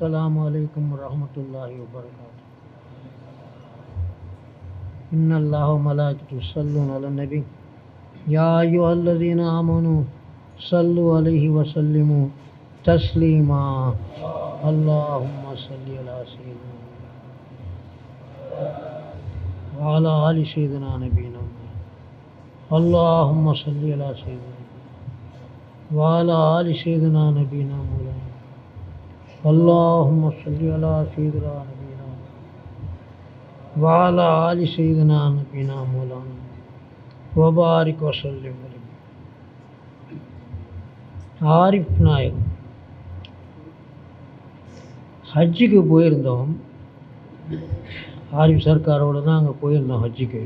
السلام علیکم ورحمۃ اللہ وبرکاتہ۔ ان اللہ ملائکۃ یصلون علی النبی۔ یا ایھا الذین آمنو صلوا علیہ وسلموا تسلیما۔ اللهم صل علی سیدنا وعلى آل سیدنا نبینا اللهم صل علی سیدنا وعلى آل سیدنا نبینا مولانا اللهم صل على سيدنا نبينا وعلى آل سيدنا نبينا مولانا وبارك وسلم عليه ஆரிஃப் நாயக் ஹஜ்ஜுக்கு போயிருந்தோம் ஆரிஃப் சர்க்காரோடு தான் அங்கே போயிருந்தோம் ஹஜ்ஜுக்கு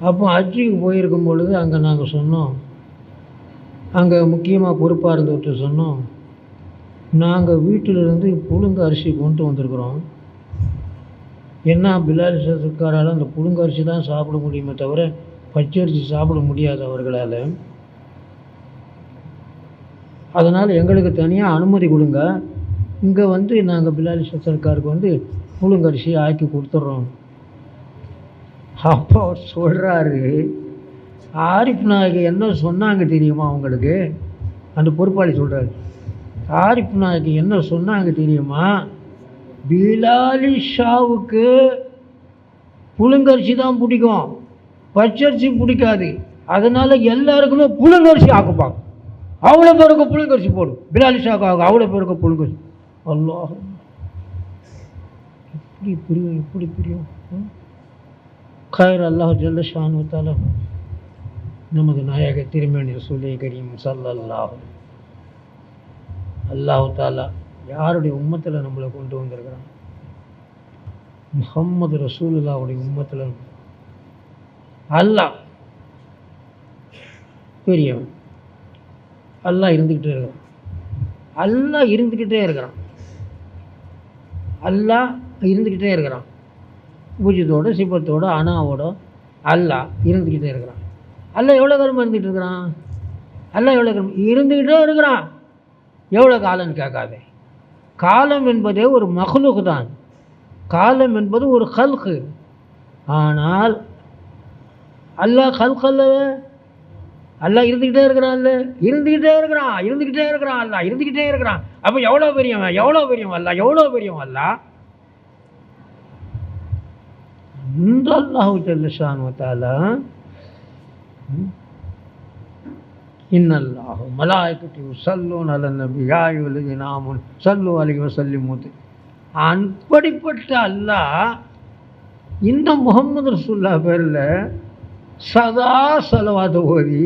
அப்போ ஹஜ்ஜுக்கு போயிருக்கும் பொழுது அங்கே நாங்கள் சொன்னோம் அங்கே முக்கியமாக பொறுப்பாக இருந்துவிட்டு சொன்னோம் நாங்கள் வீட்டிலிருந்து புழுங்க அரிசி கொண்டு வந்திருக்கிறோம். என்ன பிலால் அந்த புழுங்க அரிசி தான் சாப்பிட முடியுமே தவிர பச்சரிசி சாப்பிட முடியாது அவர்களால். அதனால் எங்களுக்கு தனியாக அனுமதி கொடுங்க. இங்கே வந்து நாங்கள் பிலாலி சர்க்காருக்கு வந்து புழுங்கரிசி ஆக்கி கொடுத்துட்றோம் அப்போ அவர் சொல்கிறாரு ஆரிஃப் நாயக் என்ன சொன்னாங்க தெரியுமா அவங்களுக்கு அந்த பொறுப்பாளி சொல்கிறாரு ஆரிஃப் நாயக்கு என்ன சொன்னாங்க தெரியுமா? பிலாலி ஷாவுக்கு புழுங்கரிசி தான் பிடிக்கும். பச்சரிசி பிடிக்காது. அதனால் எல்லாருக்குமே புழுங்கரிசி ஆக்குப்பாங்க. அவ்வளோ பேருக்கு புழுங்கரிசி போடும். பிலாலி ஷாக்கு ஆகும். அவ்வளோ பேருக்கு புழுங்கரிசி. அல்லோ எப்படி புரியும் எப்படி புரியும்? கயர் அல்லாஹ் ஜல்ல ஷானு தாலா நமது நாயக திருமணி சூலிய கரீம் சல்லல்லாஹ் அல்லாஹு தாலா யாருடைய உம்மத்தில் நம்மளை கொண்டு வந்திருக்கிறான்? முகம்மது ரசூலுல்லாவுடைய உம்மத்தில் அல்லாஹ் பெரியவன். அல்லாஹ் இருந்துக்கிட்டே இருக்கிறான். அல்லாஹ் இருந்துக்கிட்டே இருக்கிறான். அல்லாஹ் இருந்துக்கிட்டே இருக்கிறான். பூஜ்யத்தோட சிப்பத்தோட அனாவோட அல்லாஹ் இருந்துக்கிட்டே இருக்கிறான். அல்லாஹ் எவ்வளோ காலமாக இருந்துகிட்டு இருக்கிறான்? அல்லாஹ் எவ்வளோ காலம் இருந்துக்கிட்டே இருக்கிறான். எவ்வளோ காலம்னு கேட்காதே. காலம் என்பதே ஒரு மகளுக்கு தான். காலம் என்பது ஒரு கல்கு. ஆனால் அல்லாஹ் கல்கல்ல அல்லாஹ் இருந்துக்கிட்டே இருக்கிறான்ல. இருந்துக்கிட்டே இருக்கிறான் இருந்துக்கிட்டே இருக்கிறான் அல்லா இருந்துக்கிட்டே இருக்கிறான். அப்போ எவ்வளோ பெரியவன் எவ்வளோ பெரியவன் அல்லாஹ் எவ்வளோ பெரியவன் அல்லாஹ்? இந்த அல்லாஹு ஜல்லஷான் தாலா இன்னல்லாஹு மலாய்க்கட்டி சல்லூன் அல நபி யாயுலகி நாமுன் சல்லு அலி வசல்லிமூத்து அப்படிப்பட்ட அல்லாஹ் இந்த முகமது ரசூல்லா பேரில் சதா செலவாத ஓதி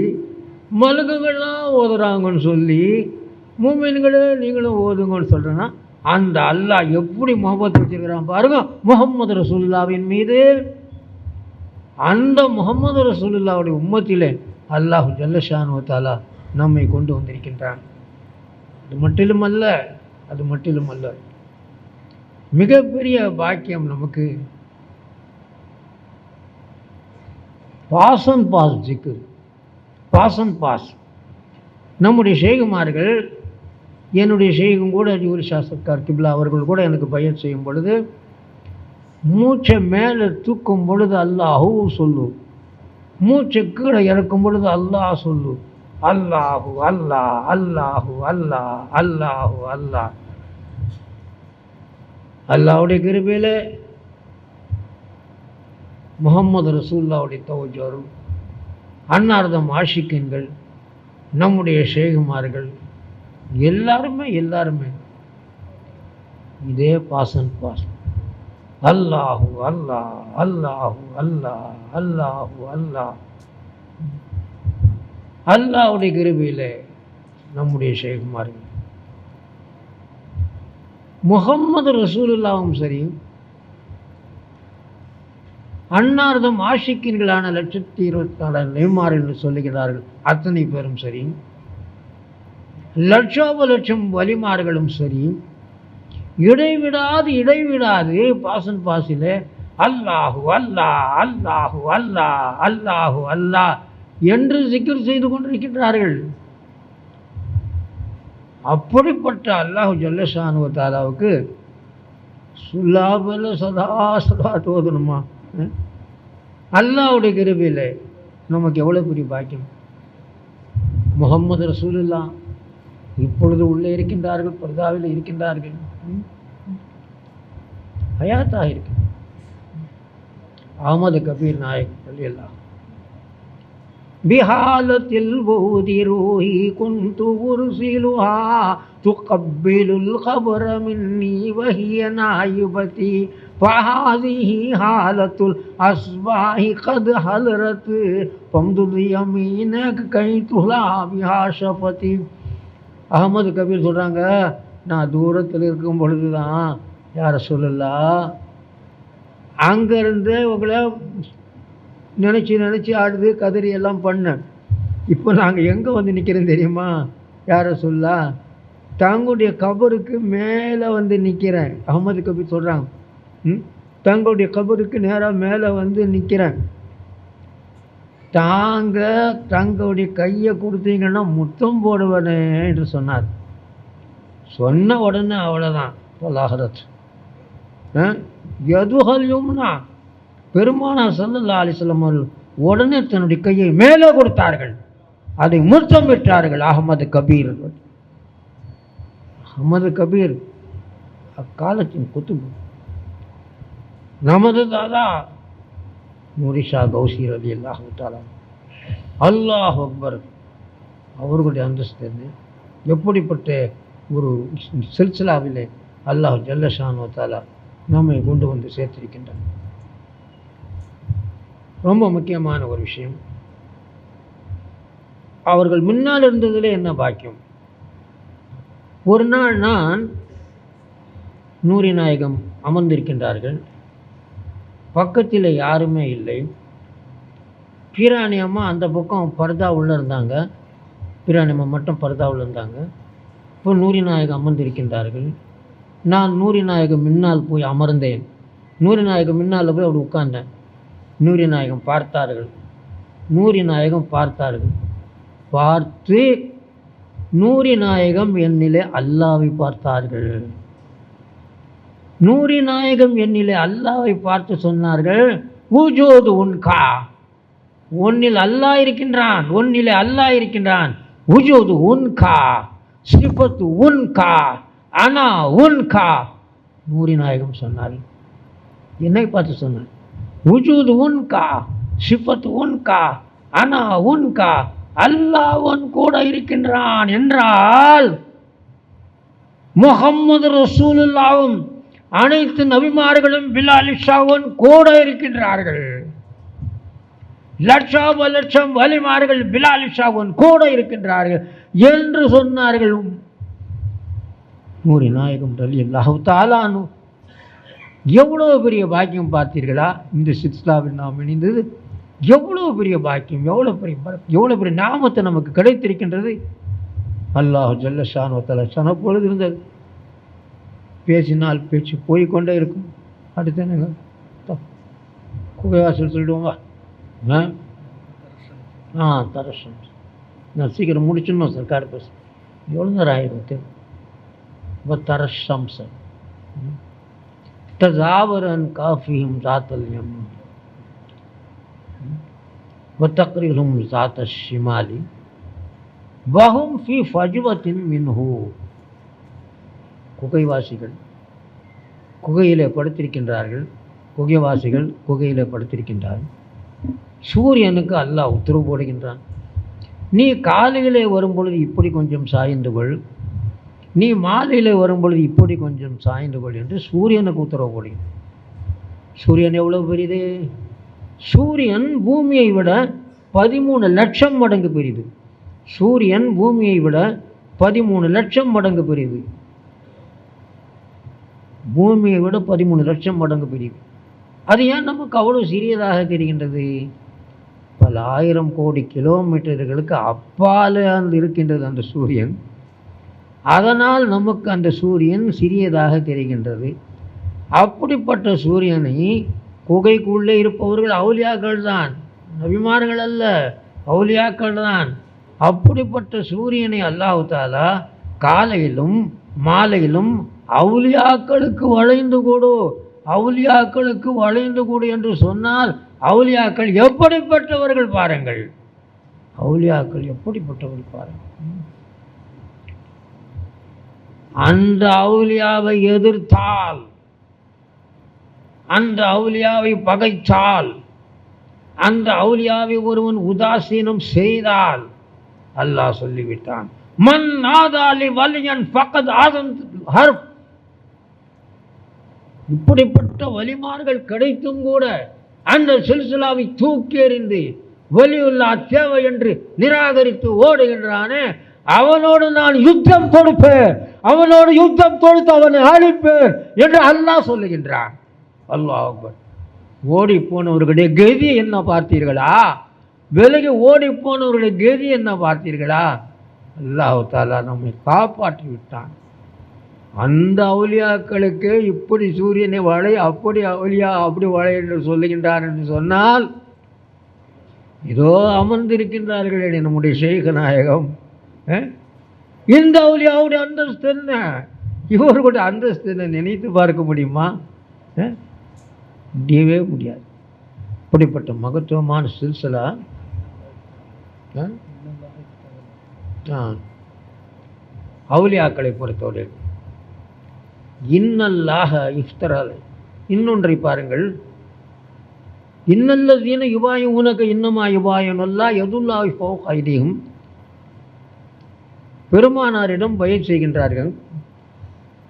மலகுகள்லாம் ஓதுறாங்கன்னு சொல்லி மூமின்களே நீங்களும் ஓதுங்கன்னு சொல்கிறேன்னா அந்த அல்லாஹ் எப்படி முகமது வச்சுருக்கிறான் பாருங்க முகமது ரசூல்லாவின் மீது. அந்த முகமது ரசூலுல்லாவுடைய உம்மத்திலே அல்லாஹு ஜல்லஷானு தாலா நம்மை கொண்டு வந்திருக்கின்றான். அது மட்டிலும் அல்ல அது மட்டிலும் அல்ல மிகப்பெரிய பாக்கியம் நமக்கு பாசன் பாஸ் ஜிக்கு பாசன் பாஸ். நம்முடைய ஷேகுமார்கள் என்னுடைய ஷேகும் கூட ஜூரி சாஸ்திரக்கார் கிப்லா அவர்கள் கூட எனக்கு பயிர் செய்யும் பொழுது மூச்சை மேலே தூக்கும் பொழுது அல்லாஹூ சொல்லும். மூச்சை கீழே இறக்கும் பொழுது அல்லாஹ் சொல்லு. அல்லாஹு அல்லாஹ் அல்லாஹு அல்லாஹ் அல்லாஹு அல்லாஹ். அல்லாவுடைய கிருபையில் முகம்மது ரசூல்லாவுடைய தவஜோரும் அன்னார்தம் ஆஷிக்கன்கள் நம்முடைய ஷேகுமார்கள் எல்லாருமே எல்லாருமே இதே பாசன் பாசன். அல்லாஹு அல்லாஹ் அல்லாஹு அல்லாஹ் அல்லாஹு அல்லாஹ். அல்லாவுடைய கிருபியில் நம்முடைய ஷேகுமார்கள் முகம்மது ரசூலுல்லாவும் சரி அன்னார்தம் ஆஷிக்கின்களான லட்சத்தி இருபத்தி நாலு நெய்மார் என்று சொல்லுகிறார்கள் அத்தனை பேரும் சரி லட்சோப லட்சம் வலிமார்களும் சரி இடைவிடாது இடைவிடாது. பாசன் பாசில் அல்லாஹு அல்லா அல்லாஹு அல்லாஹ் அல்லாஹு அல்லாஹ் என்று சிக்கர் செய்து கொண்டிருக்கின்றார்கள். அப்படிப்பட்ட அல்லாஹ் ஜல்லஷானு தாலாவுக்கு சுல்லாபல சதா சதா தோதணுமா அல்லாவுடைய கிருபியில் நமக்கு எவ்வளோ பெரிய பாக்கியம்? முகம்மது ரசூலுல்லா இப்பொழுது உள்ளே இருக்கின்றார்கள் பர்தாவில் இருக்கின்றார்கள். ஹயாத்தாக இருக்கு அகமது கபீர் நாயக் எல்லாம் بحالة البود روحي كنت أرسلها تقبل الخبر مني وهي نائبتي فهذه حالة الأصباح قد حضرت فامدد يمينك كي تهلا بها شفتي அகமது கபீர் சொல்கிறாங்க நான் தூரத்தில் இருக்கும் பொழுது தான் யார சொல்லலாம் அங்கேருந்து உங்களை நினச்சி நினச்சி ஆடுது கதறி எல்லாம் பண்ணேன் இப்போ நாங்கள் எங்கே வந்து நிற்கிறோம் தெரியுமா? யாரை சொல்லா தங்களுடைய கபருக்கு மேலே வந்து நிற்கிறேன் அகமது கபீர் சொல்கிறாங்க ம்? தங்களுடைய கபருக்கு நேராக மேலே வந்து நிற்கிறேன் தாங்க தங்களுடைய கையை கொடுத்தீங்கன்னா முத்தம் போடுவேன் என்று சொன்னார். சொன்ன உடனே அவ்வளோதான் சொல்லாகிறது எதுகள் யும்னா பெருமானா சல்லல்லா அலிஸ்லம் அவர்கள் உடனே தன்னுடைய கையை மேலே கொடுத்தார்கள். அதை முத்தமிட்டார்கள் அகமது கபீர் அகமது கபீர் அக்காலத்தின் குத்துபு நமது தாதா நூரிஷா கௌசி ரதி அல்லாஹு தாலா அல்லாஹ் அக்பர். அவர்களுடைய அந்தஸ்து என்ன? எப்படிப்பட்ட ஒரு சில்சிலாவிலே அல்லாஹ் ஜல்லஷானு தாலா நம்மை கொண்டு வந்து சேர்த்திருக்கின்றான். ரொம்ப முக்கியமான ஒரு விஷயம். அவர்கள் முன்னால் இருந்ததில் என்ன பாக்கியம்? ஒரு நாள் நான் நூரி நாயகம் அமர்ந்திருக்கின்றார்கள். பக்கத்தில் யாருமே இல்லை. பீராணி அம்மா அந்த பக்கம் பர்தா உள்ளே இருந்தாங்க. பீராணி அம்மா மட்டும் பர்தா உள்ளே இருந்தாங்க. இப்போ நூறிநாயகம் அமர்ந்திருக்கின்றார்கள். நான் நூறிநாயகம் முன்னால் போய் அமர்ந்தேன். நூறிநாயகம் முன்னால் போய் அப்படி உட்கார்ந்தேன். நூறிநாயகம் பார்த்தார்கள். நூறிநாயகம் பார்த்தார்கள். பார்த்து நூறிநாயகம் என்னிலே அல்லாவை பார்த்தார்கள். நூறிநாயகம் என்னிலே அல்லாவை பார்த்து சொன்னார்கள் ஊஜோது உன்கா உன்னில் அல்லாஹ் இருக்கின்றான் உன்னிலே அல்லாஹ் இருக்கின்றான். உஜோது உன்கா ஷிபத் உன் கா அனா உன்கா நூரி நாயகம் சொன்னார். என்னை பார்த்து சொன்னார். உஜூத் உன் கா உன்கா உன் கா அனா உன் கா அல்லாஹ் உன் கூட இருக்கின்றான் என்றால் முகம்மது ரசூலுல்லாவும் அனைத்து நபிமார்களும் பிலாலிஷாவும் கூட இருக்கின்றார்கள். லட்சம் லட்சம் வலிமார்கள் பிலால் கூட இருக்கின்றார்கள் என்று சொன்னார்கள். நூரி நாயகம் ரலி அல்லாஹு தாலானு எவ்வளோ பெரிய பாக்கியம் பார்த்தீர்களா? இந்த சித்ஸ்லாவில் நாம் இணைந்தது. எவ்வளோ பெரிய பாக்கியம் எவ்வளோ பெரிய எவ்வளோ பெரிய நாமத்தை நமக்கு கிடைத்திருக்கின்றது. அல்லாஹ் ஜல்ல ஷானுவத்தால சன பொழுது இருந்தது. பேசினால் பேச்சு போய்க்கொண்டே இருக்கும். அடுத்து என்னங்க? த- குகைவாசல் சொல்லிடுவோங்க ஆ? தரஷன் நான் சீக்கிரம் முடிச்சிடணும் சார் கார் பஸ் எவ்வளோ நேரம் ஆயிருக்கு இப்போ தரஷம் சார். தஜாவரன் காஃபியும் ஜாத்தல்யம் وتقرهم சாத்த الشمال وهم ஃபி فجوة மின்ஹூ. குகைவாசிகள் குகையிலே படுத்திருக்கின்றார்கள். குகைவாசிகள் குகையிலே படுத்திருக்கின்றார்கள். சூரியனுக்கு அல்லாஹ் உத்தரவு போடுகின்றான். நீ காலையிலே வரும்பொழுது இப்படி கொஞ்சம் சாய்ந்து கொள். நீ மாலையில் வரும்பொழுது இப்படி கொஞ்சம் சாய்ந்து கொள் என்று சூரியனுக்கு உத்தரவு போடுகிற சூரியன் எவ்வளோ பெரியது? சூரியன் பூமியை விட பதிமூணு லட்சம் மடங்கு பெரியது. சூரியன் பூமியை விட பதிமூணு லட்சம் மடங்கு பெரியது. பூமியை விட பதிமூணு லட்சம் மடங்கு பெரியது. அது ஏன் நமக்கு அவ்வளோ சிறியதாக தெரிகின்றது? பல ஆயிரம் கோடி கிலோமீட்டர்களுக்கு அப்பாலே இருக்கின்றது அந்த சூரியன். அதனால் நமக்கு அந்த சூரியன் சிறியதாக தெரிகின்றது. அப்படிப்பட்ட சூரியனை குகைக்குள்ளே இருப்பவர்கள் அவுலியாக்கள் தான். நபிமார்கள் அல்ல அவுலியாக்கள் தான். அப்படிப்பட்ட சூரியனை அல்லாஹு தாலா காலையிலும் மாலையிலும் அவுலியாக்களுக்கு வளைந்து கொடு அவுலியாக்களுக்கு வளைந்து கொடு என்று சொன்னால் அவுலியாக்கள் எப்படிப்பட்டவர்கள் பாருங்கள். அவுலியாக்கள் எப்படிப்பட்டவர்கள் பாருங்கள். அந்த அவுலியாவை எதிர்த்தால் அந்த அவுலியாவை பகைத்தால் அந்த அவுலியாவை ஒருவன் உதாசீனம் செய்தால் அல்லாஹ் சொல்லிவிட்டான். மன் நாதாலி வலியன் பக்கத் ஆதந்த் ஹர்ப். இப்படிப்பட்ட வலிமார்கள் கிடைத்தும் கூட அந்த சில்சிலாவை தூக்கி எறிந்து வலியுள்ள தேவை என்று நிராகரித்து ஓடுகின்றானே அவனோடு நான் யுத்தம் கொடுப்பேன் அவனோடு யுத்தம் கொடுத்து அவனை அழிப்பேன் என்று அல்லாஹ் சொல்லுகின்றான். அல்லாஹ் அக்பர். ஓடி போனவர்களுடைய கதி என்ன பார்த்தீர்களா? விலகி ஓடி போனவர்களுடைய கதி என்ன பார்த்தீர்களா? அல்லாஹு தாலா நம்மை காப்பாற்றி விட்டான் அந்த அவுலியாக்களுக்கு இப்படி சூரியனை வளை அப்படி அவுலியா அப்படி வளை என்று சொல்லுகின்றார் என்று சொன்னால் இதோ அமர்ந்திருக்கின்றார்களே நம்முடைய ஷேக நாயகம். இந்த அவுலியாவுடைய அந்தஸ்து என்ன? இவர்களுடைய அந்தஸ்து என்ன நினைத்து பார்க்க முடியுமா? முடியவே முடியாது. இப்படிப்பட்ட மகத்துவமான சில்சிலா அஹ்? ஆ. அவுலியாக்களை பொறுத்தவரை இன்னல்லாக இஃப்தரால். இன்னொன்றை பாருங்கள். இன்னல்லதீன யுவாய உனக்கு இன்னமா யுவாயனல்லா அல்லா ஹோ ஐதீகம் பெருமானாரிடம் பயிர் செய்கின்றார்கள்.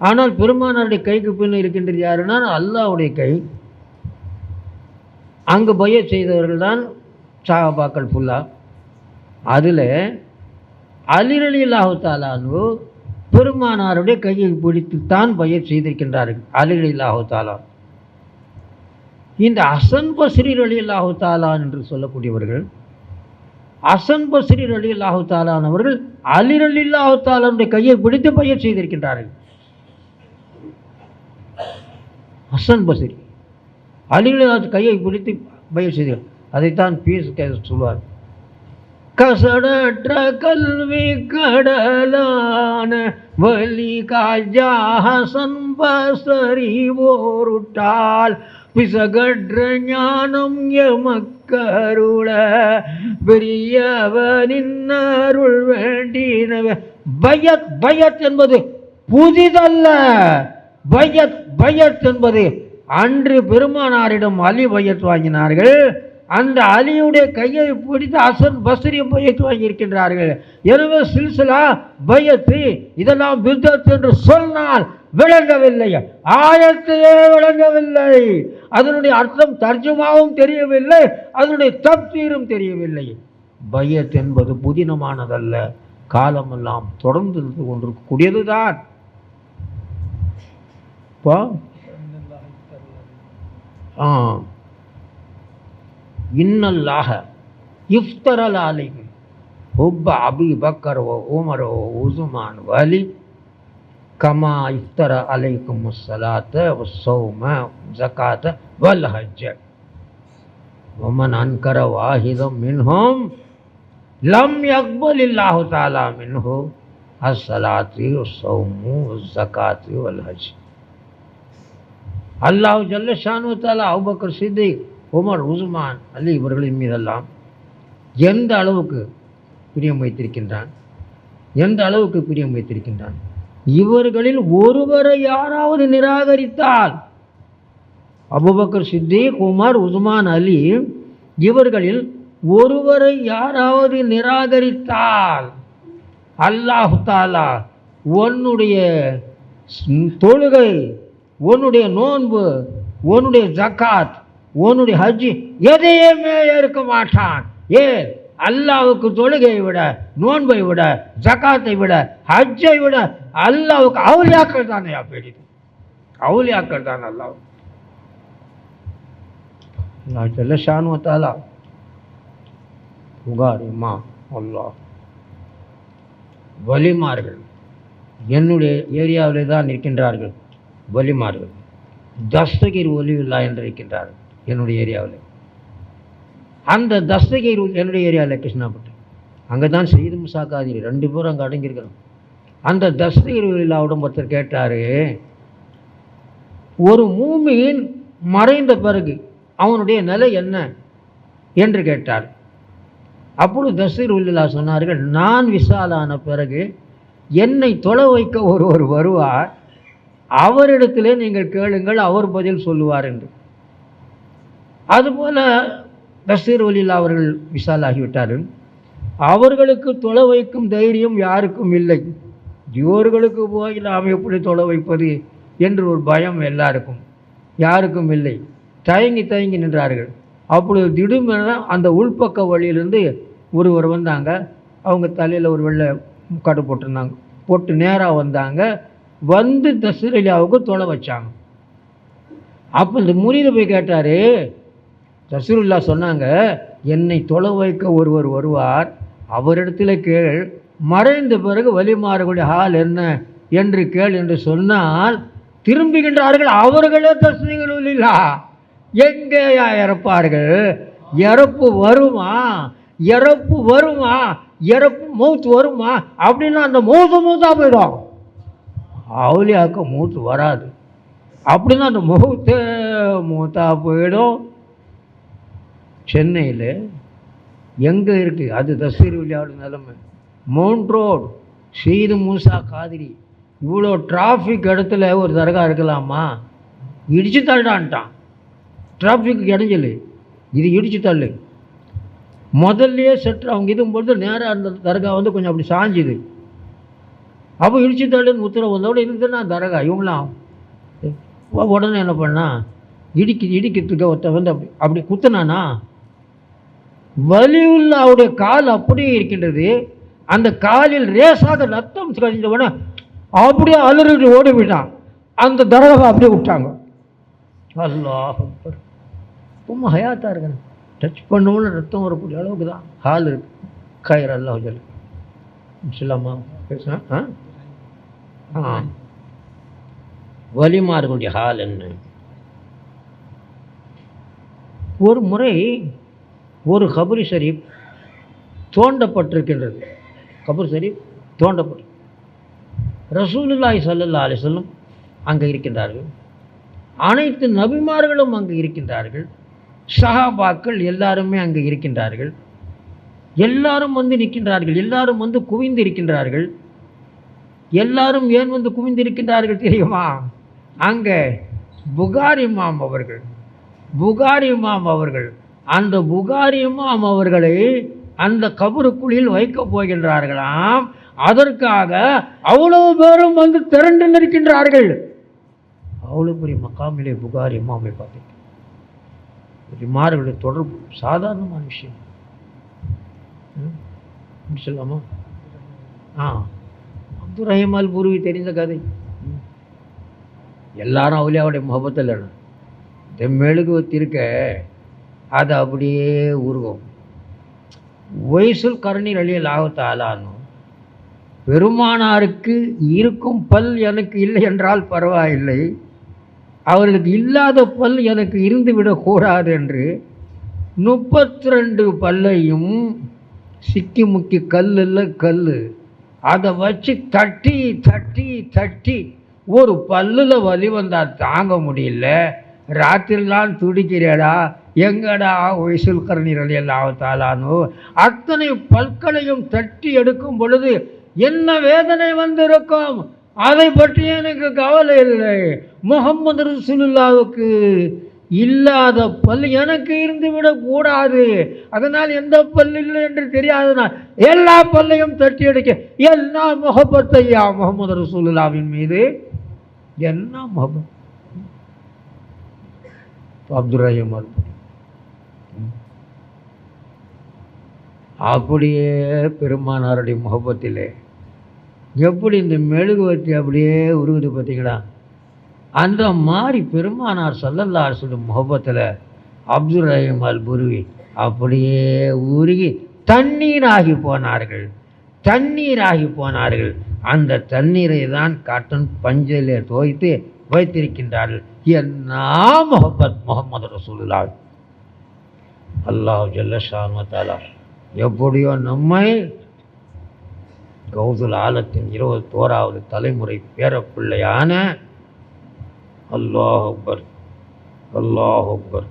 ஆனால் பெருமானாருடைய கைக்கு பின் இருக்கின்றது யாருன்னா அல்லாஹ்வுடைய கை. அங்கு பயிர் செய்தவர்கள் தான் சாபாக்கள் ஃபுல்லாக அதில் அலிரலி அல்லாஹு தாலானு பெருமானாருடைய கையை பிடித்துத்தான் பயிர் செய்திருக்கின்றார்கள். அலிரலி இல்லாஹு தாலா இந்த அசன் பஸ்ரீர் அலி அல்லாஹு தாலான் என்று சொல்லக்கூடியவர்கள் அசன் பஸ்ரீர் அலி அல்லாஹு தாலான் அவர்கள் அலிர் அலி அல்லாஹு தாலானுடைய கையை பிடித்து பயிர் செய்திருக்கின்றார்கள். ஹசன் பஸ்ரி அலிலாத் கையை பிடித்து பயிர் செய்தார் அதைத்தான் பீஸ் சொல்வார். கசடற்ற கல்வி கடலான வலி காஜா ஓருட்டால் பிசகற்ற ஞானம் எமக்கருள பெரியவனின் அருள் வேண்டினவ. பயத் பயத் என்பது புதிதல்ல. பயத் பயத் என்பது அன்று பெருமானாரிடம் அலி பயத் வாங்கினார்கள். அந்த அலியுடைய கையை பிடித்து அசன் பஸ்ரி பயத்து வாங்கியிருக்கின்றார்கள். எனவே சில்சிலா பையத்து இதெல்லாம் பித்தத்து என்று சொன்னால் விளங்கவில்லை. ஆயத்தையே விளங்கவில்லை. அதனுடைய அர்த்தம் தர்ஜுமாவும் தெரியவில்லை. அதனுடைய தப்தீரும் தெரியவில்லை. பையத் என்பது புதினமானதல்ல. காலமெல்லாம் தொடர்ந்து இருந்து கொண்டிருக்கக்கூடியதுதான். இப்போ ஆ. இன்னல்லாக இஃப்தரல் ஆலைக்கும் ஹுப்ப அபி பக்கர் ஓ உமர் ஓ உசுமான் வலி. கமா இஃப்தர அலைக்கும் முசலாத்த சௌம ஜக்காத்த வல் ஹஜ்ஜ. ஒமன் அன்கர வாஹிதம் மின்ஹோம் லம் யக்பல் இல்லாஹு தாலா மின்ஹோ. அஸ்ஸலாத்தி சௌமு ஜக்காத்தி வல் ஹஜ். அல்லாஹ் ஜல்ல ஷானு தாலா Abu Bakr Siddiq Umar Usman Ali இவர்களின் மீதெல்லாம் எந்த அளவுக்கு பிரியம் வைத்திருக்கின்றான்? எந்த அளவுக்கு பிரியம் வைத்திருக்கின்றான்? இவர்களில் ஒருவரை யாராவது நிராகரித்தால் Abu Bakr Siddiq Umar Usman Ali இவர்களில் ஒருவரை யாராவது நிராகரித்தால் அல்லாஹு தாலா உன்னுடைய தொழுகை உன்னுடைய நோன்பு உன்னுடைய ஜக்காத் உன்னுடைய ஹஜ்ஜி எதையுமே ஏற்க மாட்டான் ஏன் அல்லாவுக்கு தொழுகையை விட நோன்பை விட ஜக்காத்தை விட ஹஜ்ஜை விட அல்லாவுக்கு அவுலியாக்கள் தானே பெரிது அவுலியாக்கள் தான் அல்லாஹ் நான் சொல்ல ஷானுவத்தாலா புகாரிமா அல்லாஹ் வலிமார்கள் என்னுடைய ஏரியாவிலே தான் இருக்கின்றார்கள் வலிமார்கள் தஸ்தகிர் ஒலிவில்லா என்று இருக்கின்றார்கள் என்னுடைய ஏரியாவில். அந்த தஸ்தகை என்னுடைய ஏரியாவில் கிருஷ்ணாப்பட்டு அங்கே தான் செய்து முசாக்காதிரி. ரெண்டு பேரும் அங்கே அடங்கியிருக்கிறோம். அந்த தஸ்தீரில்லாவிடம் ஒருத்தர் கேட்டார் ஒரு மூமியின் மறைந்த பிறகு அவனுடைய நிலை என்ன? என்று கேட்டார். அப்பொழுது தஸ்தீர் உள்ளிலா சொன்னார்கள் நான் விசாலான பிறகு என்னை தொலை வைக்க ஒருவர் வருவார். அவரிடத்திலே நீங்கள் கேளுங்கள் அவர் பதில் சொல்லுவார் என்று. அதுபோல பஷீர் ஒலில்லா அவர்கள் விசால் ஆகிவிட்டார்கள் அவர்களுக்கு தொலை வைக்கும் தைரியம் யாருக்கும் இல்லை. இவர்களுக்கு போய் நாம் எப்படி தொலை வைப்பது என்று ஒரு பயம் எல்லாருக்கும். யாருக்கும் இல்லை. தயங்கி தயங்கி நின்றார்கள். அப்பொழுது திடீர்னு அந்த உள்பக்க வழியிலிருந்து ஒருவர் வந்தாங்க. அவங்க தலையில் ஒரு வெள்ளை முக்காடு போட்டிருந்தாங்க. போட்டு நேராக வந்தாங்க. வந்து தசரலியாவுக்கு தொலை வச்சாங்க. அப்போ இந்த முனிதை போய் கேட்டார் ரசூலுல்லா சொன்னாங்க என்னை தொலை வைக்க ஒருவர் வருவார். அவரிடத்தில் கேள். மறைந்த பிறகு வழிமாறக்கூடிய ஹால் என்ன? என்று கேள் என்று சொன்னால் திரும்புகின்றார்கள் அவர்களே தஸ்மீகள் இல்லா எங்கேயா இறப்பார்கள்? இறப்பு வருமா? இறப்பு வருமா? இறப்பு மூத்து வருமா? அப்படின்னா அந்த மூத்து மூத்தாக போயிடும். அவளியாக்க மூத்து வராது. அப்படின்னா அந்த மூத்து மூத்தாக போயிடும். சென்னையில் எங்கே இருக்குது அது தஸ்வீர் விளையாடு நிலைமை. மவுண்ட் ரோடு சீது மூசா காதிரி இவ்வளோ டிராஃபிக் இடத்துல ஒரு தர்கா இருக்கலாமா? இடித்து தள்ளான்ட்டான் டிராஃபிக் இடைஞ்சல். இது இடித்து தள்ளு. முதல்லையே செட்டு அவங்க இதும்போது நேராக அந்த தர்கா வந்து கொஞ்சம் அப்படி சாஞ்சுது. அப்போ இடிச்சு தள்ளுன்னு உத்தரவு வந்தோட இருந்துன்னா தர்கா? இவங்களாம் உடனே என்ன பண்ணா? இடிக்கி இடிக்கிறதுக்கு ஒருத்த வந்து அப்படி அப்படி குத்துனானா? வலியுள்ள அவருடைய கால் அப்படியே இருக்கின்றது. அந்த காலில் ரேசாக ரத்தம் கழிஞ்சவன அப்படியே அலறிட்டு ஓடி விட்டான். அந்த தரகவை அப்படியே விட்டாங்க. அல்லாஹ் ரொம்ப ஹயாத்தாக இருக்கு டச் பண்ணோன்னு ரத்தம் வரக்கூடிய அளவுக்கு தான் ஹால் இருக்கு. கயிறு அல்லாஹ் ஜல். சொல்லாமா பேசுனா ஆ? ஆ. வலிமார்களுடைய ஹால் என்ன? ஒரு முறை ஒரு கபரி ஷரீப் தோண்டப்பட்டிருக்கின்றது. கபர் ஷரீப் தோண்டப்பட்டு. ரசூலுல்லாய் ஸல்லல்லாஹு அலிசல்லும் அங்கே இருக்கின்றார்கள். அனைத்து நபிமார்களும் அங்கு இருக்கின்றார்கள். சஹாபாக்கள் எல்லாருமே அங்கே இருக்கின்றார்கள். எல்லாரும் வந்து நிற்கின்றார்கள். எல்லாரும் வந்து குவிந்து இருக்கின்றார்கள். எல்லாரும் ஏன் வந்து குவிந்திருக்கின்றார்கள் தெரியுமா? அங்கே புகாரிமாம் அவர்கள். புகாரிமாம் அவர்கள் அந்த புகாரி இமாம் அவர்களை அந்த கபருக்குழியில் வைக்கப் போகின்றார்களாம். அதற்காக அவ்வளவு பேரும் வந்து திரண்டு நிற்கின்றார்கள். அவ்வளோ பெரிய மக்காமிலே புகாரி இமாமை இமார்களுடைய தொடர்பு சாதாரணமான விஷயம். சொல்லாமா ஆ. அப்துல் ரஹீம் அல் பூர்வி தெரிந்த கதை. ம். எல்லாரும் அவளியாவுடைய முகபத்தில் இந்த மெழுகுவத்தி அது அப்படியே உருகும் ஒய்சுல் கருணில் அழியல் ஆகத்தாலானும் பெருமானாருக்கு இருக்கும் பல் எனக்கு இல்லை என்றால் பரவாயில்லை. அவர்களுக்கு இல்லாத பல் எனக்கு இருந்துவிடக்கூடாது என்று முப்பத்தி ரெண்டு பல்லையும் சிக்கி முக்கி கல் இல்லை கல் அதை வச்சு தட்டி தட்டி தட்டி ஒரு பல்லில் வலி வந்தால் தாங்க முடியல. ராத்திரிலாம் துடிக்கிறேடா எங்கடா ஒய்சுல் கரணிர் அலியல்லாவத்தாலானோ அத்தனை பற்களையும் தட்டி எடுக்கும் பொழுது என்ன வேதனை வந்திருக்கும்? அதை பற்றி எனக்கு கவலை இல்லை. முகமது ரசூலுல்லாவுக்கு இல்லாத பல் எனக்கு இருந்து விடக்கூடாது அதனால் எந்த பல் இல்லை என்று தெரியாதனால் எல்லா பல்லையும் தட்டி எடுக்க எல்லா முகப்பத்தையா முகமது ரசூலுல்லாவின் மீது. என்ன முகப்பத் அப்துல் ரஹீம் அப்படியே பெருமானாருடைய முகப்பத்தில். எப்படி இந்த மெழுகுவர்த்தி அப்படியே உருகுது பார்த்தீங்களா? அந்த மாதிரி பெருமானார் சல்லல்லா சொல்லும் முகப்பத்தில் அப்துல் ரஹீம் அல் புருவி அப்படியே உருகி தண்ணீராகி போனார்கள். தண்ணீராகி போனார்கள். அந்த தண்ணீரை தான் காட்டன் பஞ்சிலே துவைத்து வைத்திருக்கின்றார்கள். என்ன முகப்பத் முகமது ரசூலுல்லா அல்லாஹ் ஜல்லஷான் தாலா எப்படியோ நம்மை கௌதுல் ஆலத்தின் இருபத்தோராவது தலைமுறை பேரப்பிள்ளையான அல்லாஹ் அக்பர் அல்லாஹ் அக்பர்.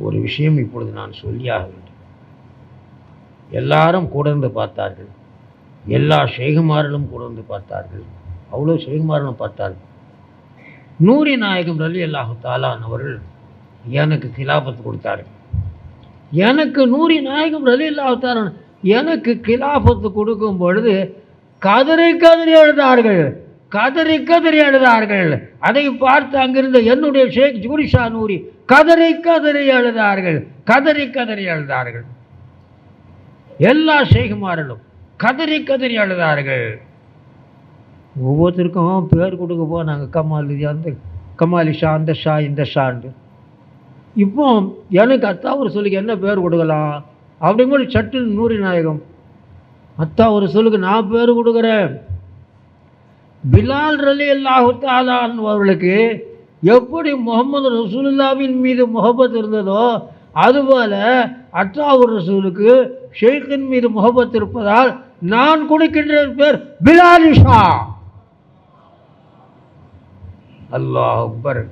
ஒரு விஷயம் இப்பொழுது நான் சொல்லியாக வேண்டும். எல்லாரும் கூடர்ந்து பார்த்தார்கள். எல்லா ஷேகுமார்களும் கூடர்ந்து பார்த்தார்கள். அவ்வளோ ஷேகுமார்களும் பார்த்தார்கள். நூரி நாயகம் ரலி அல்லாஹு தாலான் அவர்கள் எனக்கு கிலாபத்து கொடுத்தார்கள். எனக்கு நூரி நாயகம் ரலி அல்லாஹு எனக்கு கிலாபத்து கொடுக்கும் பொழுது கதறி கதறி எழுதார்கள். கதறி கதறி எழுதார்கள். அதை பார்த்து அங்கிருந்த என்னுடைய ஷேக் ஜூரிஷா நூரி கதறி கதறி எழுதார்கள். கதறி கதறி எழுதார்கள். எல்லா ஷேகுமார்களும் கதறி கதறி எழுதார்கள். ஒவ்வொருத்தருக்கும் பேர் கொடுக்க போனாங்க. கமாலி அந்த கமாலி ஷா அந்த ஷா இந்த ஷாண்டு இப்போ எனக்கு அத்தாவூர் சொல்லுக்கு என்ன பேர் கொடுக்கலாம்? அப்படிங்கும்போது சட்டுன்னு நூறி நாயகம். அத்தா ஒரு சொல்லுக்கு நான் பேர் கொடுக்குறேன். பிலால் ரலி அல்லாஹுத்தாலான் அவர்களுக்கு எப்படி முகமது ரசூலுல்லாவின் மீது முகப்பத் இருந்ததோ அதுபோல அத்தாவூர் ரசூலுக்கு ஷெய்கின் மீது முகப்பத் இருப்பதால் நான் கொடுக்கின்ற பேர் பிலால் ஷா அல்லாஹ் அக்பர்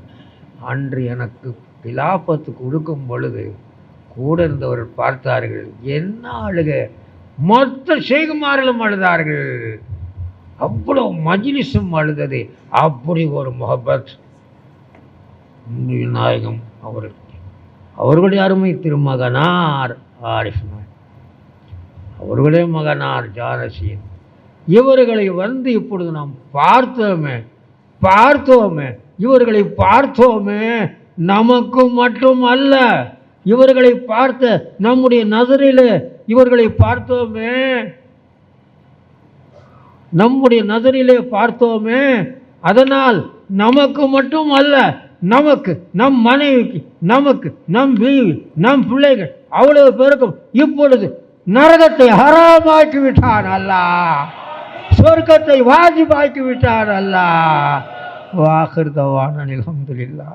அன்று எனக்கு பிலாபத்து கொடுக்கும் பொழுது கூட இருந்தவர்கள் பார்த்தார்கள் என்ன அழுக? மொத்த செய்குமாரிலும் அழுதார்கள். அவ்வளோ மஜ்லிஸும் அழுதது. அப்படி ஒரு முகப்பத் நாயகம் அவருக்கு அவர்களுடைய அருமை திருமகனார் ஆரிஃப் அவர்களுடைய மகனார் ஜானசீன் இவர்களை வந்து இப்பொழுது நாம் பார்த்தோமே பார்த்தோமே இவர்களை பார்த்தோமே. நமக்கு மட்டும் அல்ல. இவர்களை பார்த்த நம்முடைய நசரில் இவர்களை பார்த்தோமே. நம்முடைய நசரிலே பார்த்தோமே. அதனால் நமக்கு மட்டும் அல்ல. நமக்கு நம் மனைவிக்கு நமக்கு நம் வீவி நம் பிள்ளைகள் அவ்வளவு பேருக்கும் இப்பொழுது நரகத்தை ஹராமாக்கி விட்டான் அல்லா. சொர்க்கத்தை வாஜிபாக்கி விட்டான் அல்லாஹ் வாகிருதவான அல்ஹம்துலில்லாஹ்